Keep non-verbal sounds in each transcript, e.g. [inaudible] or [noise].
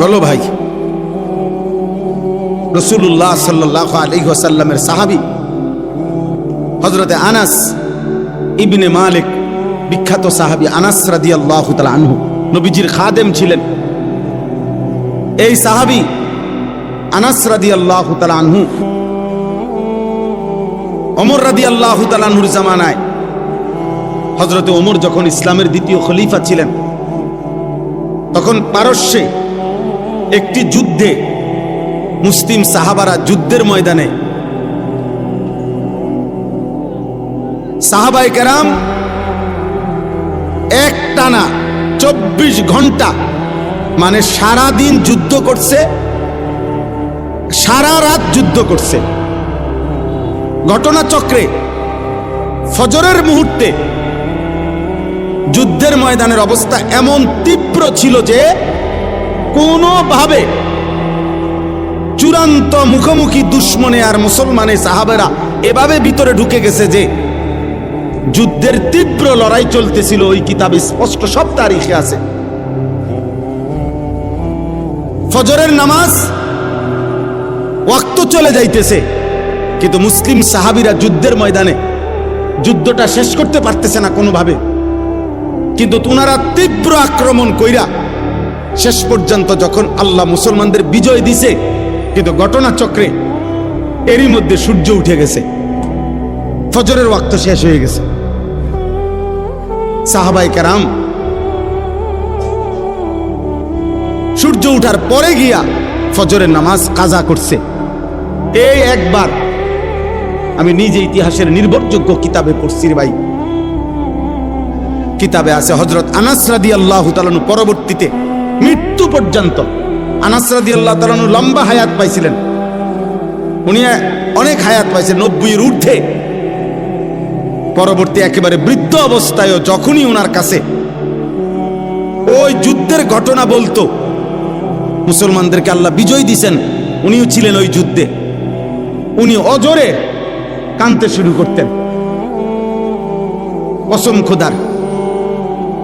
বলো ভাই। রসুল্লাহ সাল্লাহ আলী সাহাবি হজরতে আনাস ইবনে মালিক, বিখ্যাত সাহাবি আনাস রাদি আল্লাহ আনহু, নবীজির খাদেম ছিলেন। এই সাহাবি আনাস রাদি আল্লাহ আনহু অমর রাদি আল্লাহ জামানায় হজরতে ওমর যখন ইসলামের দ্বিতীয় খলিফা ছিলেন তখন পারস্যে একটি যুদ্ধে মুসলিম সাহাবারা যুদ্ধের ময়দানে সাহাবাই কেরাম এক টানা চব্বিশ ঘণ্টা মানে সারা দিন যুদ্ধ করছে, সারা রাত যুদ্ধ করছে। ঘটনাচক্রে ফজরের মুহূর্তে যুদ্ধের ময়দানের অবস্থা এমন তীব্র ছিল যে কোনোভাবে চূড়ান্ত মুখোমুখি দুশ্মনে আর মুসলমানে সাহাবেরা এভাবে ভিতরে ঢুকে গেছে যে যুদ্ধের তীব্র লড়াই চলতেছিল, ওই কিতাবে স্পষ্ট সব তারিখে আছে। ফজরের নামাজ ওয়াক্ত চলে যাইতেছে, কিন্তু মুসলিম সাহাবিরা যুদ্ধের ময়দানে যুদ্ধটা শেষ করতে পারতেছে না কোনোভাবে। কিন্তু তোনারা তীব্র আক্রমণ কইরা শেষ পর্যন্ত যখন আল্লাহ মুসলমানদের বিজয় দিছে, কিন্তু ঘটনা চক্রে এরই মধ্যে সূর্য উঠে গেছে। ফজরের ওয়াক্ত শেষ হয়ে গেছে। সাহাবাই কারাম সূর্য উঠার পরে গিয়া ফজরের নামাজ কাজা করছে। এই একবার আমি নিজে ইতিহাসের নির্ভরযোগ্য কিতাবে পড়ছি ভাই। কিতাবে আছে হজরত আনাস রাদি আল্লাহ তালানু পরবর্তীতে মৃত্যু পর্যন্ত। আনাস রাদি আল্লাহ তালানু লম্বা হায়াত পাইছিলেন। উনি অনেক হায়াত পাইছেন নব্বইয়ের ঊর্ধ্বে। পরবর্তী একেবারে বৃদ্ধ অবস্থায়ও যখনই ওনার কাছে ওই যুদ্ধের ঘটনা বলতো, মুসলমানদেরকে আল্লাহ বিজয় দিছেন, উনিও ছিলেন ওই যুদ্ধে। উনি অজরে কানতে শুরু করতেন। কসম খোদার।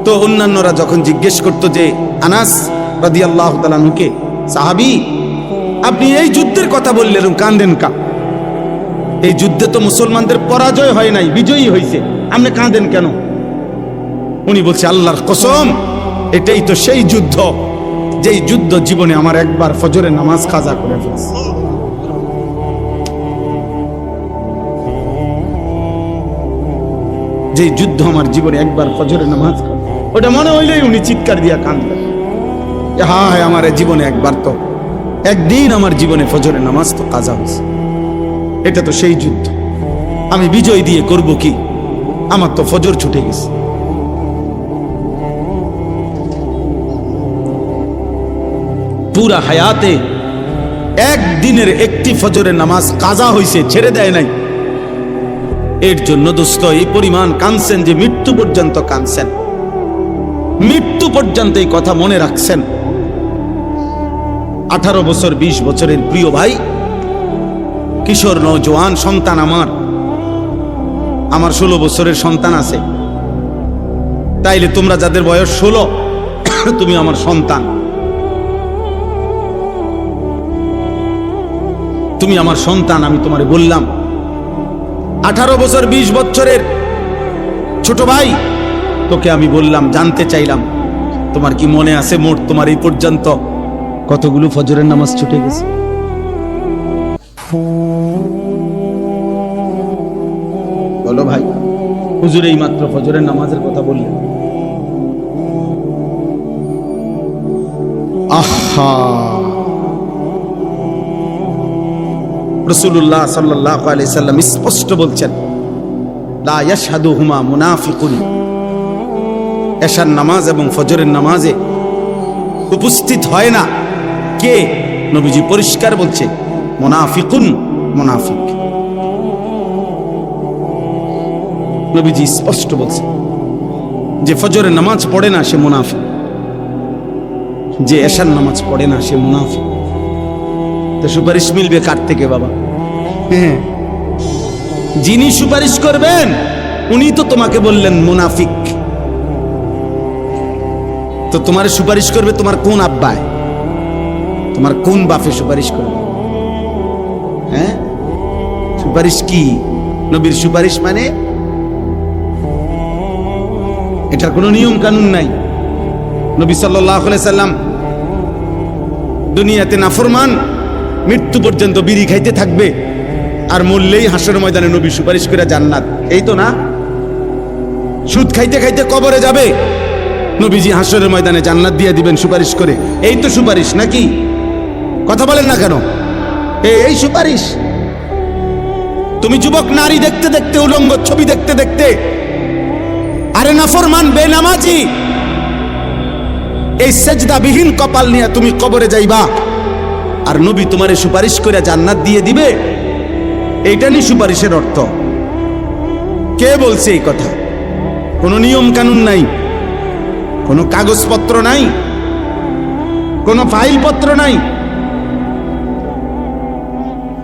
তো অন্যান্যরা যখন জিজ্ঞেস করতো যে, আনাস রাদি আল্লাহ তালানুকে সাহাবি, আপনি এই যুদ্ধের কথা বললেন কান্দেন কা? এই যুদ্ধে তো মুসলমানদের পরাজয় হয় নাই, বিজয়ী হয়েছে আপনি কাঁদেন কেন? উনি বলছে, আল্লাহর কসম, এটাই তো সেই যুদ্ধ, যেই যুদ্ধ জীবনে আমার একবার ফজরে নামাজ খাজা করে ফেলছে। যে যুদ্ধ আমার জীবনে একবার ফজরে নামাজ ওটা মনে হইলেই উনি চিৎকার দিয়া কাঁদলেন। যে হায় আমার জীবনে একবার তো, একদিন আমার জীবনে ফজরে নামাজ তো কাজা হয়েছে। এটা তো সেই যুদ্ধ। আমি বিজয় দিয়ে করব কি? আমার তো ফজর ছুটে গেছে। পুরা হায়াতে একদিনের একটি ফজরের নামাজ কাজা হয়েছে ছেড়ে দেয় নাই। এর জন্য দোস্ত, এই পরিমাণ কানছেন যে মৃত্যু পর্যন্ত কানছেন মৃত্যু পর্যন্ত এই কথা মনে রাখছেন। আঠারো বছর ২০ বছরের প্রিয় ভাই, কিশোর নৌজওয়ান সন্তান আমার। আমার ষোলো বছরের সন্তান আছে। তাইলে তোমরা যাদের বয়স ষোলো, [coughs] তুমি আমার সন্তান। তুমি আমার সন্তান, আমি তোমারে বললাম। আঠারো বছর ২০ বছরের ছোট ভাই তোকে আমি বললাম, জানতে চাইলাম, তোমার কি মনে আছে মোট তোমার এই পর্যন্ত? কতগুলো ফজরের নামাজ ছুটে গেছে? বলো ভাই, হুজুর এই মাত্র ফজরের নামাজের কথা বললেন। আহা! রসুল্লাহ সাল্লাহ আলি সাল্লাম স্পষ্ট বলছেন, লা ইয়াশহাদুহুমা মুনাফিকুন। এশার নামাজ এবং ফজরের নামাজে উপস্থিত হয় না। কে? নবীজি পরিষ্কার বলছে, মোনাফিকুন মোনাফিক। নবীজি স্পষ্ট বলছে, যে ফজরের নামাজ পড়ে না সে মুনাফিক। যে এশার নামাজ পড়ে না সে মুনাফিক। তো সুপারিশ মিলবে কার থেকে বাবা? হ্যাঁ। যিনি সুপারিশ করবেন, উনি তো তোমাকে বললেন মুনাফিক। তো তোমার সুপারিশ করবে তোমার কোন আব্বায় তোমার কোন বাপে সুপারিশ করবে? হ্যাঁ? সুপারিশ কি? নবীর সুপারিশ মানে? এটার কোনো নিয়ম কানুন নাই। নবী সাল্লাম দুনিয়াতে নাফরমান, মৃত্যু পর্যন্ত বিড়ি খাইতে থাকবে আর মরলেই হাসর ময়দানে নবী সুপারিশ করে জান্নাত। এই তো না? সুদ খাইতে খাইতে কবরে যাবে। নবীজি হাসরের ময়দানে জান্নাত দিয়ে দিবেন সুপারিশ করে। এই তো সুপারিশ নাকি? কথা বলেন না কেন? এই সুপারিশ? তুমি যুবক নারী দেখতে দেখতে, উলঙ্গ ছবি দেখতে দেখতে, আরে নাফরমান, বেনামাজি, এই সেজদাবিহীন কপাল নিয়ে তুমি কবরে যাইবা। আর নবী তোমারে সুপারিশ করে জান্নাত দিয়ে দিবে, এইটা নি সুপারিশের অর্থ। কে বলছে এই কথা? কোনো নিয়ম কানুন নাই। কোনো কাগজপত্র নাই, কোনো ফাইলপত্র নাই।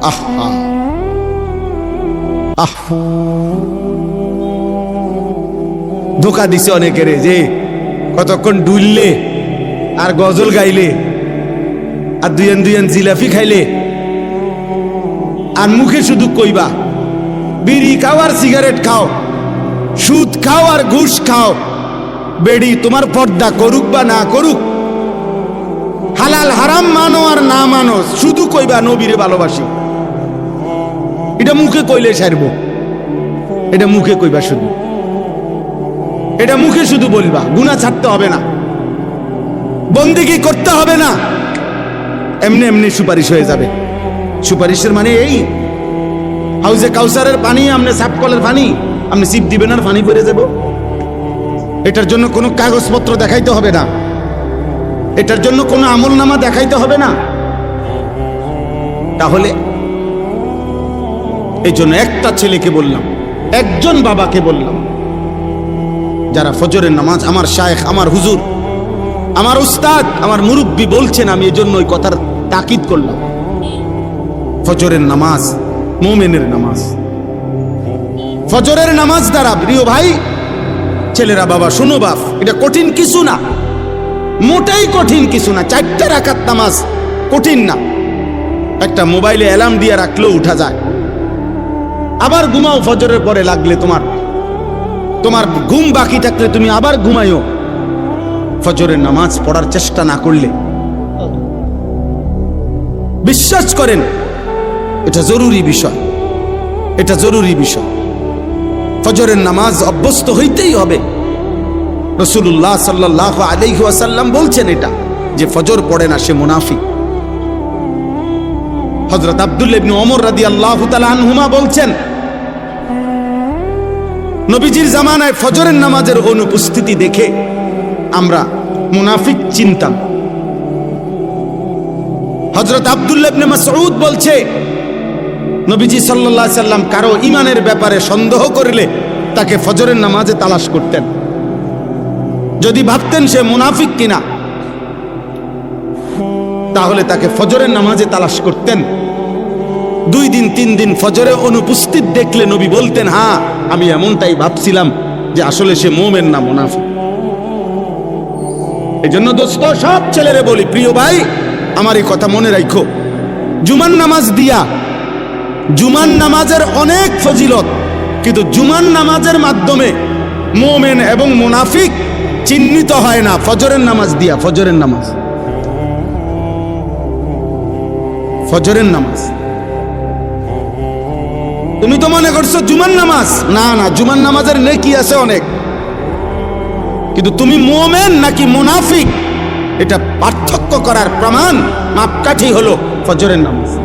আহা, আহ। ধোকা দিছে অনেকেরে যে কতক্ষণ ডুললে আর গজল গাইলে আর দুইয়ান দুইয়ান জিলাপি খাইলে। আর মুখে শুধু কইবা, বিড়ি খাও আর সিগারেট খাও, সুদ খাও আর ঘুষ খাও। বেড়ি তোমার পর্দা করুক বা না করুক, হালাল হারাম মানো আর না মানো, শুধু কইবা নবীরে ভালোবাসি। এটা মুখে কইলে সারবো এটা মুখে কইবা শুধু। এটা মুখে শুধু বলবা গুণা ছাড়তে হবে না। বন্দিগি করতে হবে না। এমনি এমনি সুপারিশ হয়ে যাবে। সুপারিশের মানে এই, হাউজে কাউসারের পানি আপনি সাপ কলের পানি আপনি সিপ দিবেন আর পানি পরে যাব। এটার জন্য কোনো কাগজপত্র দেখাইতে হবে না। এটার জন্য কোনো আমল নামা দেখাইতে হবে না। তাহলে এই জন্য একটা ছেলেকে বললাম, একজন বাবাকে বললাম, যারা ফজরের নামাজ আমার শায়েখ, আমার হুজুর, আমার উস্তাদ, আমার মুরব্বী বলছেন, আমি এই জন্য ওই কথার তাকিদ করলাম। ফজরের নামাজ, মোমেনের নামাজ। ফজরের নামাজ দ্বারা, প্রিয় ভাই ছেলেরা বাবা, শোনো বাপ, এটা কঠিন কিছু না। মোটাই কঠিন কিছু না, চারটে রাখাত নামাজ কঠিন না। একটা মোবাইলে অ্যালার্ম দিয়ে রাখলেও উঠা যায়। আবার ঘুমাও, ফজরের পরে লাগলে তোমার তোমার ঘুম বাকি থাকলে তুমি আবার ঘুমাইও ফজরের নামাজ পড়ার চেষ্টা না করলে। বিশ্বাস করেন, এটা জরুরি বিষয়, এটা জরুরি বিষয়। ফজরের নামাজ অভ্যস্ত হইতেই হবে। রসুল্লাহ সাল্লাহ আলাইহি ওয়াসাল্লাম বলছেন এটা, যে ফজর পড়ে না, সে মুনাফিক। হজরত আব্দুল ইবনে ওমর রাদিয়াল্লাহু তাআলা আনহুমা বলছেন, নবীজির জামানায় ফজরের নামাজের অনুপস্থিতি দেখে আমরা মুনাফিক চিন্তাম। হজরত আবদুল্লাহ ইবনে মাসউদ বলছে নবীজি আলাইহি সাল্লাম কারও ইমানের ব্যাপারে সন্দেহ করলে তাকে ফজরের নামাজে তালাশ করতেন। যদি ভাবতেন সে মুনাফিক কিনা, তাহলে তাকে ফজরের নামাজে তালাশ করতেন। দুই দিন, তিন দিন ফজরে অনুপস্থিত দেখলে নবী বলতেন হ্যাঁ আমি এমনটাই ভাবছিলাম যে আসলে সে মোমের না, মুনাফিক। এই জন্য দোস্ত, সব ছেলেরে বলি, প্রিয় ভাই, আমার এই কথা মনে রাখো জুমান নামাজ দিয়া জুমান নামাজের অনেক ফজিলত, কিন্তু জুমান নামাজের মাধ্যমে মোমেন এবং মুনাফিক চিহ্নিত হয় না, ফজরের নামাজ দিয়া, ফজরের নামাজ। ফজরের নামাজ। তুমি তো মনে করছ জুমান নামাজ? না না জুমান নামাজের নেকি আছে অনেক। কিন্তু তুমি মোমেন নাকি মুনাফিক? এটা পার্থক্য করার প্রমাণ মাপকাঠি হলো ফজরের নামাজ।